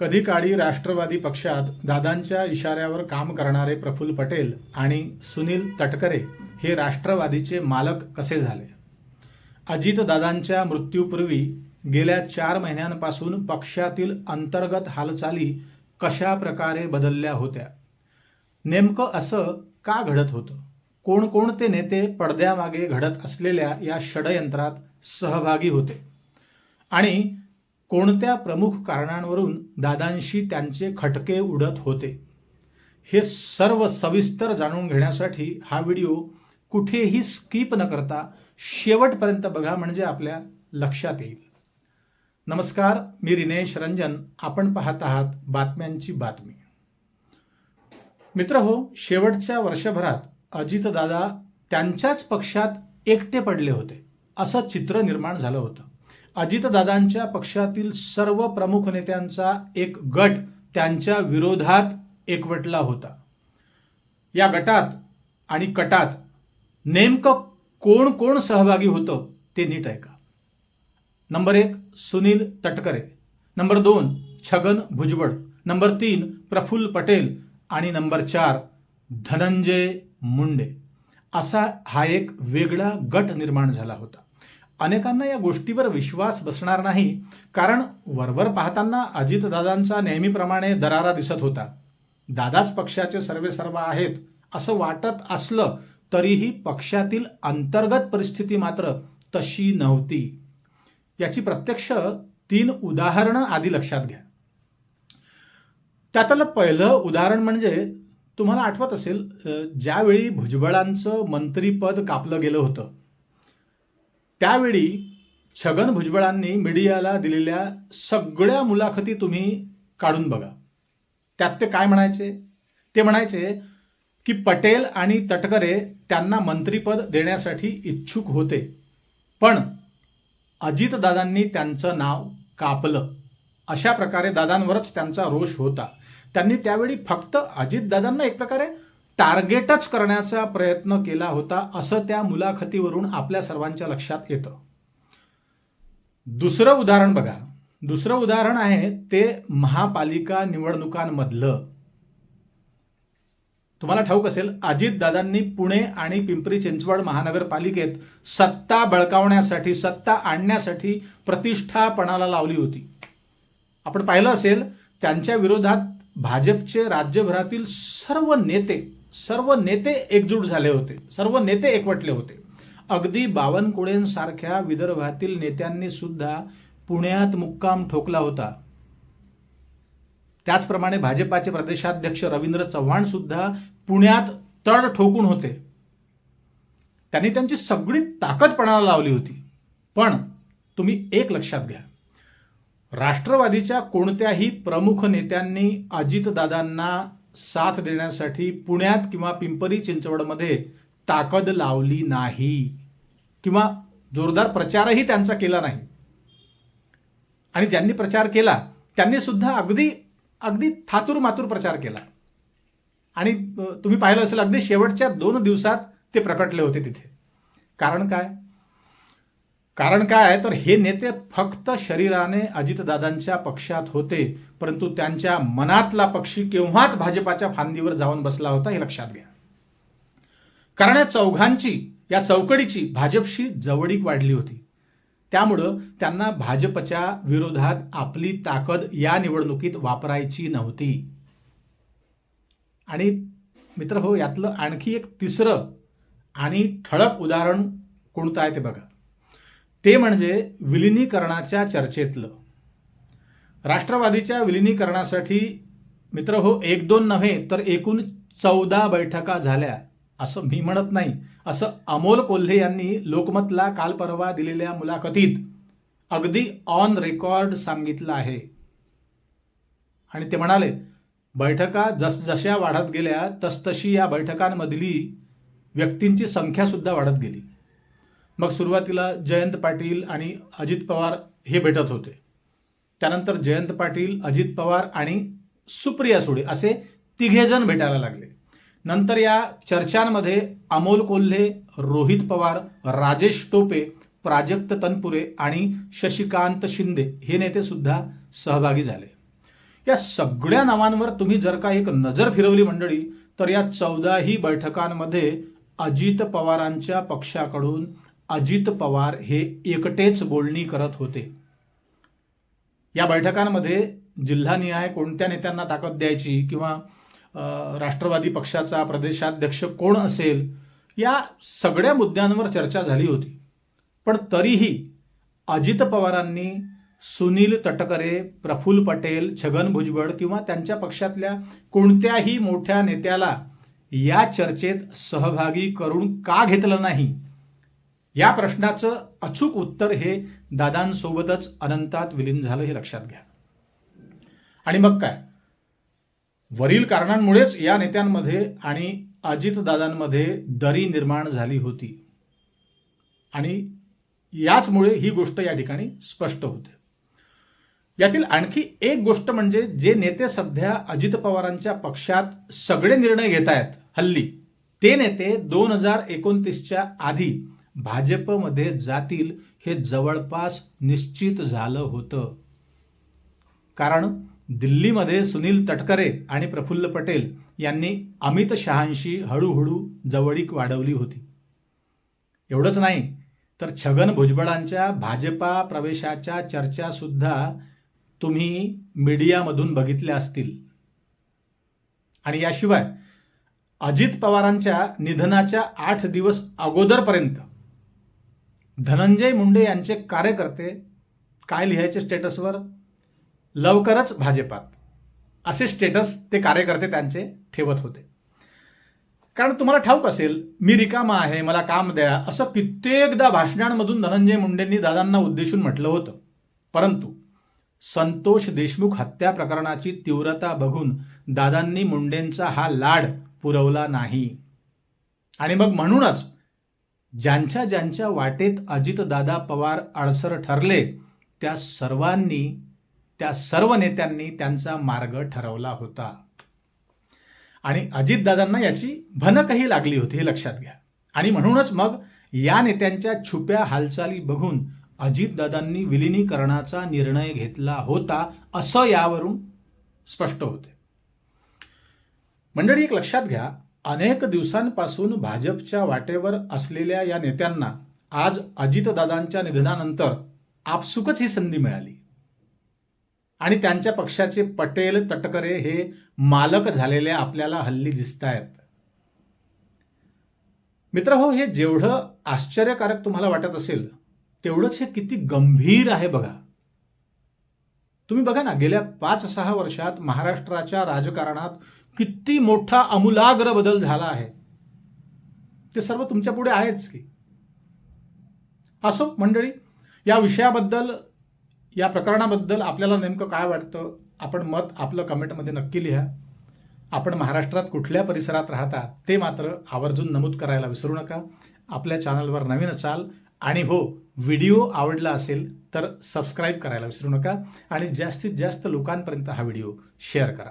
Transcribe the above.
कधी काळी राष्ट्रवादी पक्षात दादांच्या इशाऱ्यावर काम करणारे प्रफुल्ल पटेल आणि सुनील तटकरे हे राष्ट्रवादीचे मालक कसे झाले? अजितदादांच्या मृत्यूपूर्वी गेल्या चार महिन्यांपासून पक्षातील अंतर्गत हालचाली कशा प्रकारे बदलल्या होत्या? नेमकं असं का घडत होतं? कोणकोणते नेते पडद्यामागे घडत असलेल्या या षडयंत्रात सहभागी होते? आणि कोणत्या प्रमुख कारणांवरून दादांशी त्यांचे खटके उडत होते? हे सर्व सविस्तर जाणून घेण्यासाठी हा व्हिडिओ कुठेही स्किप न करता शेवटपर्यंत बघा म्हणजे आपल्या लक्षात येईल. नमस्कार मी रिनेश रंजन. आपण पाहत आहात बातम्यांची बातमी. मित्र हो शेवटच्या वर्षभरात अजितदादा त्यांच्याच पक्षात एकटे पडले होते. असं चित्र निर्माण झालं होतं. अजितदादांच्या पक्षातील सर्व प्रमुख नेत्यांचा एक गट त्यांच्या विरोधात एकवटला होता. या गटात आणि कटात नेमकं कोण कोण सहभागी होतं ते नीट ऐका. नंबर एक सुनील तटकरे. नंबर दोन छगन भुजबळ. नंबर तीन प्रफुल्ल पटेल. आणि नंबर चार धनंजय मुंडे. असा हा एक वेगळा गट निर्माण झाला होता. अनेकांना या गोष्टीवर विश्वास बसणार नाही कारण वरवर पाहताना अजितदादांचा नेहमीप्रमाणे दरारा दिसत होता. दादाच पक्षाचे सर्वे सर्व आहेत असं वाटत असलं तरीही पक्षातील अंतर्गत परिस्थिती मात्र तशी नव्हती. याची प्रत्यक्ष तीन उदाहरणं आधी लक्षात घ्या. त्यातलं पहिलं उदाहरण म्हणजे तुम्हाला आठवत असेल ज्यावेळी भुजबळांचं मंत्रीपद कापलं गेलं होतं त्यावेळी छगन भुजबळांनी मीडियाला दिलेल्या सगळ्या मुलाखती तुम्ही काढून बघा. त्यात ते काय म्हणायचे? ते म्हणायचे की पटेल आणि तटकरे त्यांना मंत्रीपद देण्यासाठी इच्छुक होते. पण अजितदादांनी त्यांचं नाव कापलं. अशा प्रकारे दादांवरच त्यांचा रोष होता. त्यांनी त्यावेळी फक्त अजितदादांना एक प्रकारे टार्गेटच करण्याचा प्रयत्न केला होता असं त्या मुलाखतीवरून आपल्या सर्वांच्या लक्षात येतं. दुसरं उदाहरण बघा. दुसरं उदाहरण आहे ते महापालिका निवडणुकांमधलं. तुम्हाला ठाऊक असेल अजितदादांनी पुणे आणि पिंपरी चिंचवड महानगरपालिकेत सत्ता बळकावण्यासाठी सत्ता आणण्यासाठी प्रतिष्ठापणाला लावली होती. आपण पाहिलं असेल त्यांच्या विरोधात भाजपचे राज्यभरातील सर्व नेते सर्व नेते एकजूट झाले होते. सर्व नेते एकवटले होते. अगदी बावनकुळेंसारख्या विदर्भातील नेत्यांनी सुद्धा पुण्यात मुक्काम ठोकला होता. त्याचप्रमाणे भाजपाचे प्रदेशाध्यक्ष रवींद्र चव्हाण सुद्धा पुण्यात तड ठोकून होते. त्यांनी त्यांची सगळी ताकद पणाला लावली होती. पण तुम्ही एक लक्षात घ्या. राष्ट्रवादीच्या कोणत्याही प्रमुख नेत्यांनी अजितदादांना साथ देण्यासाठी पुण्यात किंवा पिंपरी चिंचवडमध्ये ताकद लावली नाही. किंवा जोरदार प्रचारही त्यांचा केला नाही. आणि ज्यांनी प्रचार केला त्यांनी सुद्धा अगदी अगदी थातूर मातूर प्रचार केला. आणि तुम्ही पाहिलं असेल अगदी शेवटच्या दोन दिवसात ते प्रकटले होते तिथे. कारण काय? कारण काय तर हे नेते फक्त शरीराने अजितदादांच्या पक्षात होते परंतु त्यांच्या मनातला पक्षी केव्हाच भाजपाच्या फांदीवर जाऊन बसला होता हे लक्षात घ्या. कारण या चौघांची या चौकडीची भाजपशी जवळीक वाढली होती. त्यामुळं त्यांना भाजपच्या विरोधात आपली ताकद या निवडणुकीत वापरायची नव्हती. आणि मित्र हो यातलं आणखी एक तिसरं आणि ठळक उदाहरण कोणतं आहे ते बघा. ते म्हणजे विलिनीकरणाच्या चर्चेतलं. राष्ट्रवादीच्या विलिनीकरणासाठी मित्र हो एक दोन नव्हे तर एकूण चौदा बैठका झाल्या असं मी म्हणत नाही. असं अमोल कोल्हे यांनी लोकमतला काल परवा दिलेल्या मुलाखतीत अगदी ऑन रेकॉर्ड सांगितलं आहे. आणि ते म्हणाले बैठका जसजशा वाढत गेल्या तसतशी या बैठकांमधली व्यक्तींची संख्या सुद्धा वाढत गेली. मग सुरुवातीला जयंत पाटील आणि अजित पवार हे भेटत होते. त्यानंतर जयंत पाटील अजित पवार आणि सुप्रिया सुळे असे तिघेजण भेटायला लागले. नंतर या चर्चांमध्ये अमोल कोल्हे रोहित पवार राजेश टोपे प्राजक्त तनपुरे आणि शशिकांत शिंदे हे नेते सुद्धा सहभागी झाले. या सगळ्या नावांवर तुम्ही जर का एक नजर फिरवली मंडळी तर या चौदाही बैठकांमध्ये अजित पवारांच्या पक्षाकडून अजित पवार हे एकटेच बोलणी करत होते. या बैठकांमध्ये जिल्हानिहाय कोणत्या नेत्यांना ताकद द्यायची किंवा राष्ट्रवादी पक्षाचा प्रदेशाध्यक्ष कोण असेल या सगळ्या मुद्द्यांवर चर्चा झाली होती. पण तरीही अजित पवारांनी सुनील तटकरे प्रफुल्ल पटेल छगन भुजबळ किंवा त्यांच्या पक्षातल्या कोणत्याही मोठ्या नेत्याला या चर्चेत सहभागी करून का घेतलं नाही? या प्रश्नाचं अचूक उत्तर हे दादांसोबतच अनंतात विलीन झालं हे लक्षात घ्या. आणि मग काय? वरील कारणांमुळेच या नेत्यांमध्ये आणि अजितदादांमध्ये दरी निर्माण झाली होती. आणि याचमुळे ही गोष्ट या ठिकाणी स्पष्ट होते. यातील आणखी एक गोष्ट म्हणजे जे नेते सध्या अजित पवारांच्या पक्षात सगळे निर्णय घेत आहेत हल्ली ते नेते दोन हजार एकोणतीसच्या आधी भाजपमध्ये जातील हे जवळपास निश्चित झालं होतं. कारण दिल्लीमध्ये सुनील तटकरे आणि प्रफुल्ल पटेल यांनी अमित शहांशी हळूहळू जवळीक वाढवली होती. एवढंच नाही तर छगन भुजबळांच्या भाजपा प्रवेशाच्या चर्चा सुद्धा तुम्ही मीडियामधून बघितल्या असतील. आणि याशिवाय अजित पवारांच्या निधनाच्या आठ दिवस अगोदरपर्यंत धनंजय मुंडे यांचे कार्यकर्ते काय लिहायचे स्टेटसवर? लवकरच भाजपात. असे स्टेटस ते कार्यकर्ते त्यांचे ठेवत होते. कारण तुम्हाला ठाऊक असेल मी रिकामा आहे मला काम द्या असं कित्येकदा भाषणांमधून धनंजय मुंडेंनी दादांना उद्देशून म्हटलं होतं. परंतु संतोष देशमुख हत्या प्रकरणाची तीव्रता बघून दादांनी मुंडेंचा हा लाड पुरवला नाही. आणि मग म्हणूनच ज्यांच्या ज्यांच्या वाटेत अजितदादा पवार अडसर ठरले त्या सर्वांनी त्या सर्व नेत्यांनी त्यांचा मार्ग ठरवला होता. आणि अजितदादांना याची भनकही लागली होती हे लक्षात घ्या. आणि म्हणूनच मग या नेत्यांच्या छुप्या हालचाली बघून अजितदादांनी विलिनीकरणाचा निर्णय घेतला होता असं यावरून स्पष्ट होते. मंडळी एक लक्षात घ्या अनेक दिवसांपासून भाजपच्या वाटेवर असलेल्या या नेत्यांना आज अजितदादांच्या निधनानंतर आपसुकच ही संधी मिळाली. आणि त्यांच्या पक्षाचे पटेल तटकरे हे मालक झालेले आपल्याला हल्ली दिसत आहेत मित्र हो हे जेवढं आश्चर्यकारक तुम्हाला वाटत असेल तेवढंच हे किती गंभीर आहे बघा. तुम्ही बघा ना गेल्या पाच सहा वर्षात महाराष्ट्राच्या राजकारणात किती मोठा अमूलाग्र बदल झाला आहे. ते सर्व तुमच्यापुढे आहेच की. असो मंडळी या विषयाबद्दल या प्रकरणाबद्दल आपल्याला नेमकं काय वाटतं आपण मत आपलं कमेंटमध्ये नक्की लिहा. आपण महाराष्ट्रात कुठल्या परिसरात राहता ते मात्र आवर्जून नमूद करायला विसरू नका. आपल्या चॅनलवर नवीन असाल आणि हो व्हिडिओ आवडला असेल तर सबस्क्राईब करायला विसरू नका. आणि जास्तीत जास्त लोकांपर्यंत हा व्हिडिओ शेअर करा.